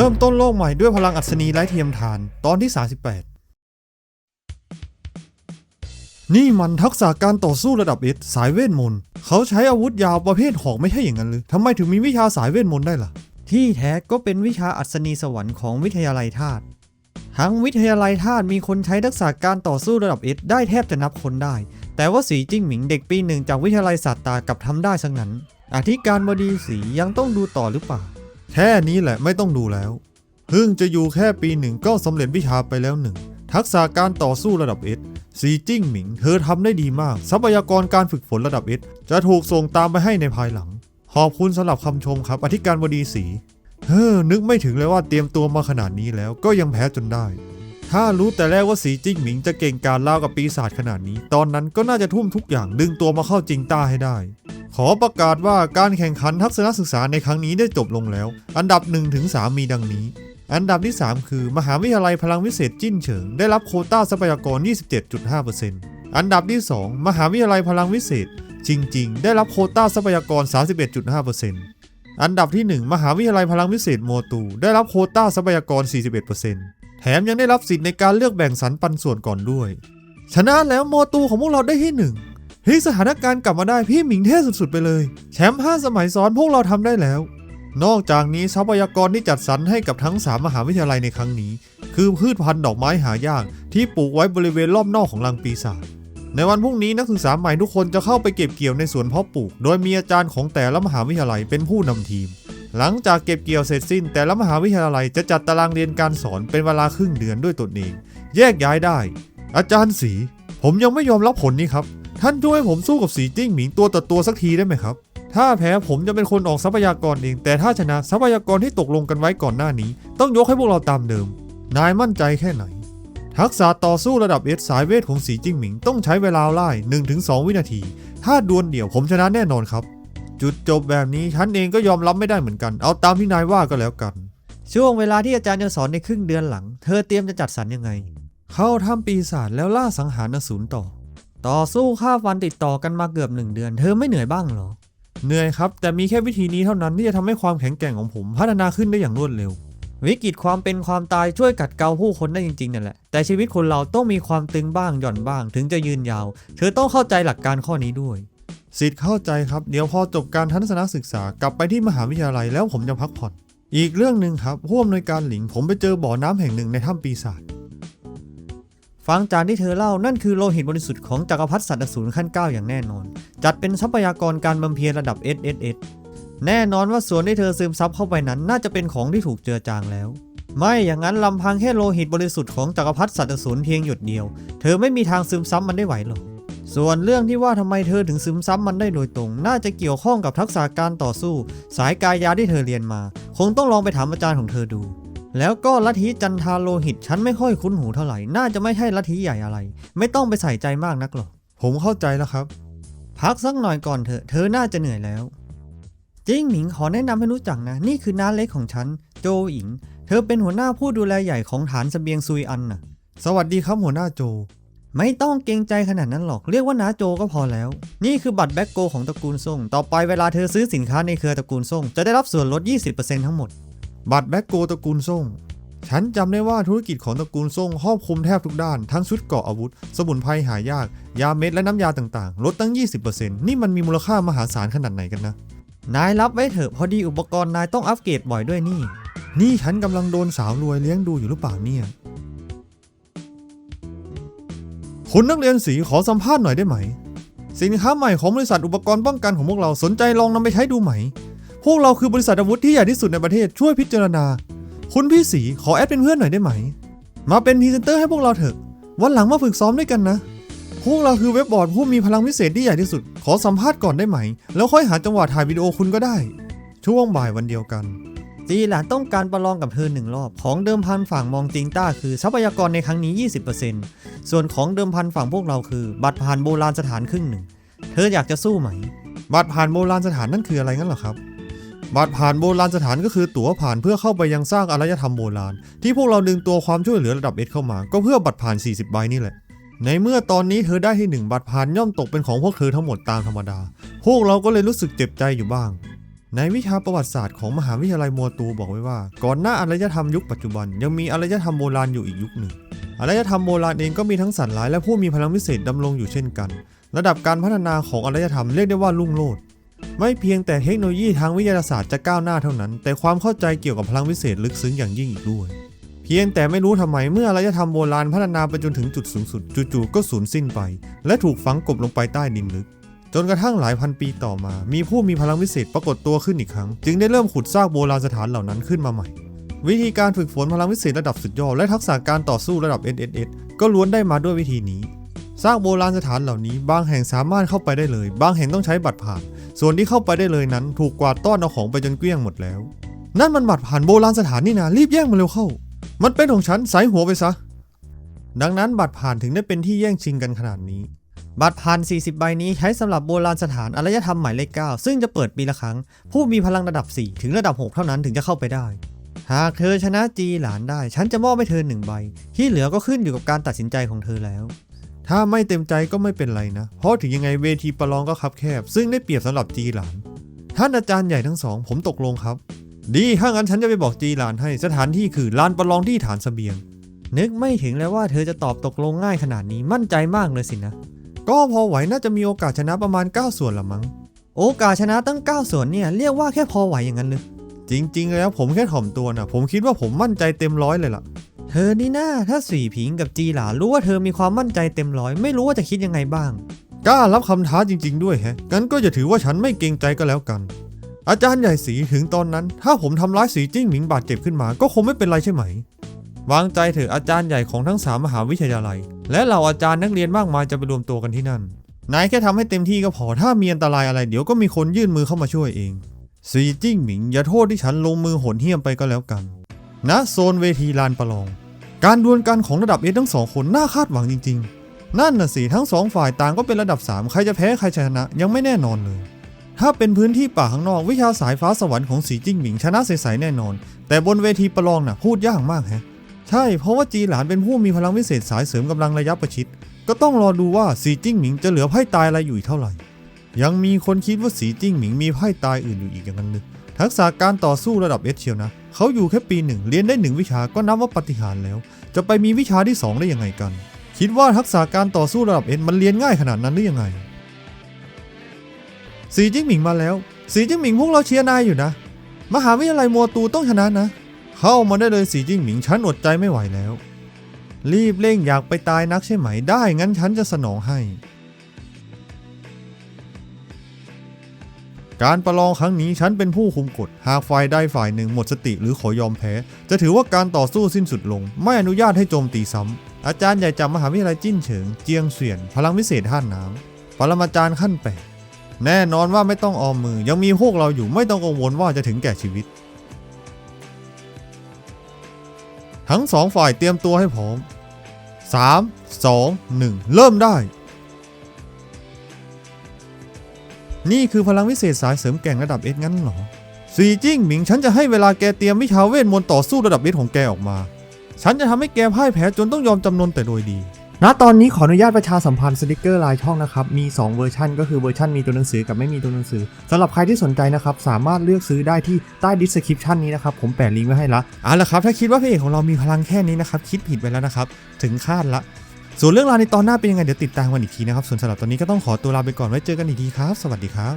เริ่มต้นโลกใหม่ด้วยพลังอัศนีไร้เทียมทานตอนที่ 38 นี่มันทักษะการต่อสู้ระดับเอสายเวทมนต์เขาใช้อาวุธยาวประเภทหอกไม่ใช่อย่างนั้นหรือทำไมถึงมีวิชาสายเวทมนต์ได้ล่ะ ที่แท้ก็เป็นวิชาอัศนีสวรรค์ของวิทยาลัยธาตุทั้งวิทยาลัยธาตุมีคนใช้ทักษะการต่อสู้ระดับเอสได้แทบจะนับคนได้ แต่ว่าสีจิ้งหมิงเด็กปีหนึ่งจากวิทยาลัยศาสตรากับทำได้สักนั้นอธิการบดีสียังต้องดูต่อหรือเปล่า แค่นี้แหละไม่ต้องดูแล้วเพิ่งจะอยู่แค่ปีหนึ่งก็สำเร็จวิชาไปแล้วหนึ่งทักษะการต่อสู้ระดับเอสสีจิ้งหมิง เธอทำได้ดีมาก ทรัพยากรการฝึกฝนระดับเอสจะถูกส่งตามไปให้ในภายหลัง ขอบคุณสำหรับคำชมครับ อธิการบดีสีเฮ้อนึกไม่ถึงเลยว่าเตรียมตัวมาขนาดนี้แล้วก็ยังแพ้จนได้ ถ้ารู้แต่แรกว่าสีจิ้งหมิงจะเก่งการเล่ากับปีศาจขนาดนี้ ตอนนั้นก็น่าจะทุ่มทุกอย่างดึงตัวมาเข้าจริงต้าให้ได้ ขอประกาศว่าการแข่งขันทักษณศึกษาในครั้งนี้ได้จบลงแล้ว อันดับ1ถึง3มีดังนี้ อันดับที่ 3 คือ มหาวิทยาลัยพลังวิเศษจิ้นเฉิง ได้รับโคต้าทรัพยากร 27.5%อันดับที่ 2 มหาวิทยาลัยพลังวิเศษ จริง ๆ ได้รับโคต้าทรัพยากร 31.5%อันดับที่ 1 มหาวิทยาลัยพลังวิเศษโมตูได้รับโคต้าทรัพยากร 41%แถมยังได้รับสิทธิ์ในการเลือกแบ่งสรรปันส่วนก่อนด้วย ชนะแล้วโมตูของพวกเราได้ที่หนึ่ง พลิกสถานการณ์กลับมาได้พี่หมิงเท่สุดๆไปเลย แชมป์5สมัยซ้อนพวกเราทำได้แล้ว นอกจากนี้ทรัพยากรที่จัดสรรให้กับทั้ง 3 มหาวิทยาลัยในครั้งนี้ คือพืชพันธุ์ดอกไม้หายาก ที่ปลูกไว้บริเวณรอบนอกของรังปีศาจในวันพรุ่งนี้นักศึกษาใหม่ทุกคนจะเข้าไปเก็บเกี่ยวในสวนเพาะปลูก โดยมีอาจารย์ของแต่ละมหาวิทยาลัยเป็นผู้นำทีม หลังจากเก็บเกี่ยวเสร็จสิ้น แต่ละมหาวิทยาลัยจะจัดตารางเรียนการสอนเป็นเวลาครึ่งเดือนด้วยตนเอง แยกย้ายได้ อาจารย์สี ผมยังไม่ยอมรับผลนี้ครับ ท่านช่วยให้ผมสู้กับสีจิ้งหมิงตัวต่อตัวสักทีได้ไหมครับ ถ้าแพ้ผมจะเป็นคนออกทรัพยากรเอง แต่ถ้าชนะทรัพยากรที่ตกลงกันไว้ก่อนหน้านี้ ต้องยกให้พวกเราตามเดิม นายมั่นใจแค่ไหน ทักษะต่อสู้ระดับเอสสายเวทของสีจิ้งหมิงต้องใช้เวลาไล่1-2 วินาที ถ้าดวลเดี่ยวผมชนะแน่นอนครับ จุดจบแบบนี้ฉันเองก็ยอมรับไม่ได้เหมือนกัน เอาตามที่นายว่าก็แล้วกัน ช่วงเวลาที่อาจารย์จะสอนในครึ่งเดือนหลัง เธอเตรียมจะจัดสรรยังไง เข้าถ้ำปีศาจแล้วล่าสังหารอสูรต่อ ต่อสู้ข้าฟันติดต่อกันมาเกือบหนึ่งเดือน เธอไม่เหนื่อยบ้างเหรอ เหนื่อยครับ แต่มีแค่วิธีนี้เท่านั้นที่จะทำให้ความแข็งแกร่งของผมพัฒนาขึ้นได้อย่างรวดเร็ว วิกฤตความเป็นความตายช่วยกัดเกาผู้คนได้จริงๆนั่นแหละ แต่ชีวิตคนเราต้องมีความตึงบ้างหย่อนบ้าง ถึงจะยืนยาว เธอต้องเข้าใจหลักการข้อนี้ด้วย สิทธิ์เข้าใจครับ เดี๋ยวพอจบการทัศนศึกษากลับไปที่มหาวิทยาลัยแล้วผมจะพักผ่อน อีกเรื่องหนึ่งครับผู้อำนวยการหลิงผมไปเจอบ่อน้ำแห่งหนึ่งในถ้ำปีศาจ ฟังจากที่เธอเล่านั่นคือโลหิตบริสุทธิ์ของจักรพรรดิสัตว์อสูรขั้น 9 อย่างแน่นอน จัดเป็นทรัพยากรการบำเพ็ญระดับ SSS แน่นอนว่าส่วนที่เธอซึมซับเข้าไปนั้นน่าจะเป็นของที่ถูกเจือจางแล้ว ไม่อย่างนั้นลำพังแค่โลหิตบริสุทธิ์ของจักรพรรดิสัตว์อสูรเพียงหยดเดียว เธอไม่มีทางซึมซับมันได้ไหวหรอกส่วนเรื่องที่ว่าทำไมเธอถึงซึมซับมันได้โดยตรง น่าจะเกี่ยวข้องกับทักษะการต่อสู้ สายกายยาที่เธอเรียนมา คงต้องลองไปถามอาจารย์ของเธอดู แล้วก็ลัทธิจันทาโลหิตฉันไม่ค่อยคุ้นหูเท่าไหร่ น่าจะไม่ใช่ลัทธิใหญ่อะไร ไม่ต้องไปใส่ใจมากนักหรอก ผมเข้าใจแล้วครับ พักสักหน่อยก่อนเถอะ เธอน่าจะเหนื่อยแล้วจิ้งหมิงขอแนะนำให้รู้จักนะ นี่คือน้าเล็กของฉัน โจอิง เธอเป็นหัวหน้าผู้ดูแลใหญ่ของฐานเสบียงซุยอันน่ะ สวัสดีครับหัวหน้าโจ ไม่ต้องเกรงใจขนาดนั้นหรอก เรียกว่าน้าโจก็พอแล้ว นี่คือบัตรแบ็กโกของตระกูลส่ง ต่อไปเวลาเธอซื้อสินค้าในเครือตระกูลส่ง จะได้รับส่วนลด 20%ทั้งหมด บัตรแบ็กโกตระกูลส่ง ฉันจำได้ว่าธุรกิจของตระกูลส่งครอบคลุมแทบทุกด้าน ทั้งชุดเกราะอาวุธ สมุนไพรหายาก ยาเม็ดและน้ำยาต่างๆ ลดตั้ง 20%นี่มันมีมูลค่ามหาศาลขนาดไหนกันนะ นายรับไว้เถอะพอดีอุปกรณ์นายต้องอัปเกรดบ่อยด้วยนี่ นี่ฉันกำลังโดนสาวรวยเลี้ยงดูอยู่หรือเปล่าเนี่ยคุณนักเรียนสีขอสัมภาษณ์หน่อยได้ไหม สินค้าใหม่ของบริษัทอุปกรณ์ป้องกันของพวกเราสนใจลองนำไปใช้ดูไหม พวกเราคือบริษัทอาวุธที่ใหญ่ที่สุดในประเทศช่วยพิจารณา คุณพี่สีขอแอดเป็นเพื่อนหน่อยได้ไหม มาเป็นพรีเซนเตอร์ให้พวกเราเถอะ วันหลังมาฝึกซ้อมด้วยกันนะ พวกเราคือเว็บบอร์ดผู้มีพลังพิเศษที่ใหญ่ที่สุด ขอสัมภาษณ์ก่อนได้ไหม แล้วค่อยหาจังหวะถ่ายวิดีโอคุณก็ได้ ช่วงบ่ายวันเดียวกันจีหลานต้องการประลองกับเธอหนึ่งรอบ ของเดิมพันฝั่งมองจิงต้าคือทรัพยากรในครั้งนี้ 20%ส่วนของเดิมพันฝั่งพวกเราคือ บัตรผ่านโบราณสถานครึ่งหนึ่ง เธออยากจะสู้ไหม บัตรผ่านโบราณสถานนั่นคืออะไรงั้นเหรอครับ บัตรผ่านโบราณสถานก็คือตั๋วผ่านเพื่อเข้าไปยังสร้างอารยธรรมโบราณ ที่พวกเราดึงตัวความช่วยเหลือระดับเอสเข้ามา ก็เพื่อบัตรผ่าน 40 ใบนี่แหละ ในเมื่อตอนนี้เธอได้ที่หนึ่งบัตรผ่านย่อมตกเป็นของพวกเธอทั้งหมดตามธรรมดา พวกเราก็เลยรู้สึกเจ็บใจอยู่บ้าง ในวิชาประวัติศาสตร์ของมหาวิทยาลัยมัวตูบอกไว้ว่า ก่อนหน้าอารยธรรมยุคปัจจุบัน ยังมีอารยธรรมโบราณอยู่อีกยุคหนึ่งอารยธรรมโบราณเองก็มีทั้งสัตว์ร้ายและผู้มีพลังวิเศษดำรงอยู่เช่นกัน ระดับการพัฒนาของอารยธรรมเรียกได้ว่ารุ่งโรจน์ ไม่เพียงแต่เทคโนโลยีทางวิทยาศาสตร์จะก้าวหน้าเท่านั้น แต่ความเข้าใจเกี่ยวกับพลังวิเศษลึกซึ้งอย่างยิ่งอีกด้วย เพียงแต่ไม่รู้ทำไมเมื่ออารยธรรมโบราณพัฒนาไปจนถึงจุดสูงสุดจู่ๆก็สูญสิ้นไป และถูกฝังกลบลงไปใต้ดินลึก จนกระทั่งหลายพันปีต่อมา มีผู้มีพลังวิเศษปรากฏตัวขึ้นอีกครั้ง จึงได้เริ่มขุดซากโบราณสถานเหล่านั้นขึ้นมาใหม่ วิธีการฝึกฝนพลังวิเศษระดับสุดยอดและทักษะการต่อสู้ระดับ SSS ก็ล้วนได้มาด้วยวิธีนี้ซากโบราณสถานเหล่านี้ บางแห่งสามารถเข้าไปได้เลย บางแห่งต้องใช้บัตรผ่าน ส่วนที่เข้าไปได้เลยนั้นถูกกวาดต้อนเอาของไปจนเกลี้ยงหมดแล้ว นั่นมันบัตรผ่านโบราณสถานนี่นะรีบแย่งมาเร็วเข้า มันเป็นของฉันใส่หัวไปซะ ดังนั้นบัตรผ่านถึงได้เป็นที่แย่งชิงกันขนาดนี้ บัตรผ่าน 40 ใบนี้ใช้สำหรับโบราณสถานอารยธรรมหมายเลข9ซึ่งจะเปิดปีละครั้ง ผู้มีพลังระดับ 4 ถึงระดับ 6 เท่านั้นถึงจะเข้าไปได้ หากเธอชนะจีหลานได้ ฉันจะมอบให้เธอหนึ่งใบ ที่เหลือก็ขึ้นอยู่กับการตัดสินใจของเธอแล้ว ถ้าไม่เต็มใจก็ไม่เป็นไรนะ เพราะถึงยังไงเวทีประลองก็คับแคบ ซึ่งได้เปรียบสำหรับจีหลาน ท่านอาจารย์ใหญ่ทั้งสอง ผมตกลงครับ ดีถ้างั้นฉันจะไปบอกจีหลานให้สถานที่คือลานประลองที่ฐานเสบียง นึกไม่ถึงเลยว่าเธอจะตอบตกลงง่ายขนาดนี้มั่นใจมากเลยสินะ ก็พอไหวน่าจะมีโอกาสชนะประมาณ 9 ส่วนละมั้ง โอกาสชนะตั้ง 9 ส่วนเนี่ยเรียกว่าแค่พอไหวอย่างนั้นเลยจริง ๆ แล้วผมแค่ถ่อมตัวนะผมคิดว่าผมมั่นใจเต็มร้อยเลยล่ะ เธอนี่นะถ้าสี่ผิงกับจีหลารู้ว่าเธอมีความมั่นใจเต็มร้อยไม่รู้ว่าจะคิดยังไงบ้าง กล้ารับคำท้าจริง ๆ ด้วยแฮะงั้นก็จะถือว่าฉันไม่เกรงใจก็แล้วกัน อาจารย์ใหญ่สีถึงตอนนั้น ถ้าผมทำร้ายสีจิ้งหมิงบาดเจ็บขึ้นมา ก็คงไม่เป็นไรใช่ไหม วางใจเถอะอาจารย์ใหญ่ของทั้งสามมหาวิทยาลัย และเหล่าอาจารย์นักเรียนมากมายจะไปรวมตัวกันที่นั่น นายแค่ทำให้เต็มที่ก็พอ ถ้ามีอันตรายอะไรเดี๋ยวก็มีคนยื่นมือเข้ามาช่วยเองสีจิ้งหมิงอย่าโทษที่ฉันลงมือโหดเหี้ยมไปก็แล้วกัน ณโซนเวทีลานประลอง การดวลกันของระดับเอทั้งสองคนน่าคาดหวังจริง ๆ นั่นน่ะสิทั้งสองฝ่ายต่างก็เป็นระดับ 3 ใครจะแพ้ใครชนะยังไม่แน่นอนเลย ถ้าเป็นพื้นที่ป่าข้างนอกวิชาสายฟ้าสวรรค์ของสีจิ้งหมิงชนะใสๆแน่นอน แต่บนเวทีประลองน่ะพูดยากมากแฮะใช่เพราะว่าจีหลานเป็นผู้มีพลังวิเศษสายเสริมกำลังระยะประชิดก็ต้องรอดูว่าสีจิ้งหมิงจะเหลือไพ่ตายอะไรอยู่อีกเท่าไหร่ ยังมีคนคิดว่าสีจิ้งหมิงมีไพ่ตายอื่นอยู่อีกอย่างนั้นนึก ทักษะการต่อสู้ระดับเอสเชียวนะ เขาอยู่แค่ปีหนึ่งเรียนได้หนึ่งวิชาก็นับว่าปฏิหารแล้ว จะไปมีวิชาที่สองได้ยังไงกัน คิดว่าทักษะการต่อสู้ระดับเอสมันเรียนง่ายขนาดนั้นหรือยังไง สีจิ้งหมิงมาแล้ว สีจิ้งหมิงพวกเราเชียร์นายอยู่นะ มหาวิทยาลัยมัวตูต้องชนะนะ เข้ามาได้เลยสีจิ้งหมิงฉันอดใจไม่ไหวแล้ว รีบเร่งอยากไปตายนักใช่ไหมได้งั้นฉันจะสนองให้ การประลองครั้งนี้ฉันเป็นผู้คุมกฎ หากฝ่ายใดฝ่ายหนึ่งหมดสติหรือขอยอมแพ้ จะถือว่าการต่อสู้สิ้นสุดลง ไม่อนุญาตให้โจมตีซ้ำ อาจารย์ใหญ่จากมหาวิทยาลัยจิ้นเฉิง เจียงเสวียน พลังวิเศษท่านน้ำปรมาจารย์ขั้นแปดแน่นอนว่าไม่ต้องออมมือ ยังมีพวกเราอยู่ไม่ต้องกังวลว่าจะถึงแก่ชีวิต ทั้งสองฝ่ายเตรียมตัวให้พร้อม 3 2 1 เริ่มได้ นี่คือพลังวิเศษสายเสริมแก่งระดับเอสงั้นเหรอสีจิ้งหมิงฉันจะให้เวลาแกเตรียมวิชาเวทมนต์ต่อสู้ระดับเอสของแกออกมา ฉันจะทำให้แกพ่ายแพ้จนต้องยอมจำนนแต่โดยดีณตอนนี้ขออนุญาตประชาสัมพันธ์สติกเกอร์ลายช่องนะครับ มี 2 เวอร์ชันก็คือเวอร์ชันมีตัวหนังสือกับไม่มีตัวหนังสือสำหรับใครที่สนใจนะครับ สามารถเลือกซื้อได้ที่ใต้ดิสคริปชันนี้นะครับ ผมแปะลิงก์ไว้ให้ละเอาละครับ ถ้าคิดว่าพระเอกของเรามีพลังแค่นี้นะครับ คิดผิดไปแล้วนะครับ ถึงคาดละ ส่วนเรื่องราวในตอนหน้าเป็นยังไงเดี๋ยวติดตามกันอีกทีนะครับส่วนสำหรับตอนนี้ก็ต้องขอตัวลาไปก่อนไว้เจอกันอีกทีครับ สวัสดีครับ